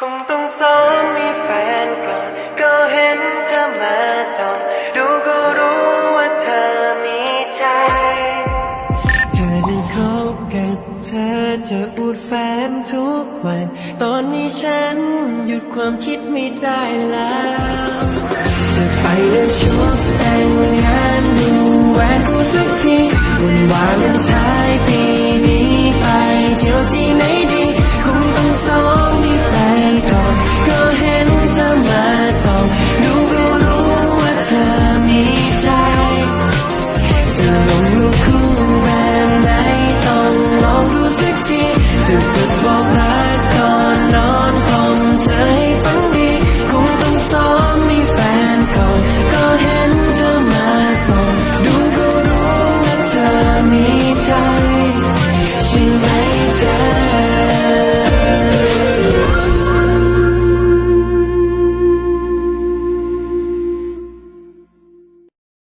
คงต้องซ้อมมีแฟนก่อน ก็เห็นเธอมาส่องดูก็รู้ว่าเธอมีใจ เธอได้คบกับเธอจะอูดแฟนทุกวัน ตอนนี้ฉันหยุดความคิดไม่ได้แล้ว จะไปในชุดแต่งงานดูแหวนกูสักทีวันวาเลนไทน์ปีนี้ไปเที่ยวที่ไหน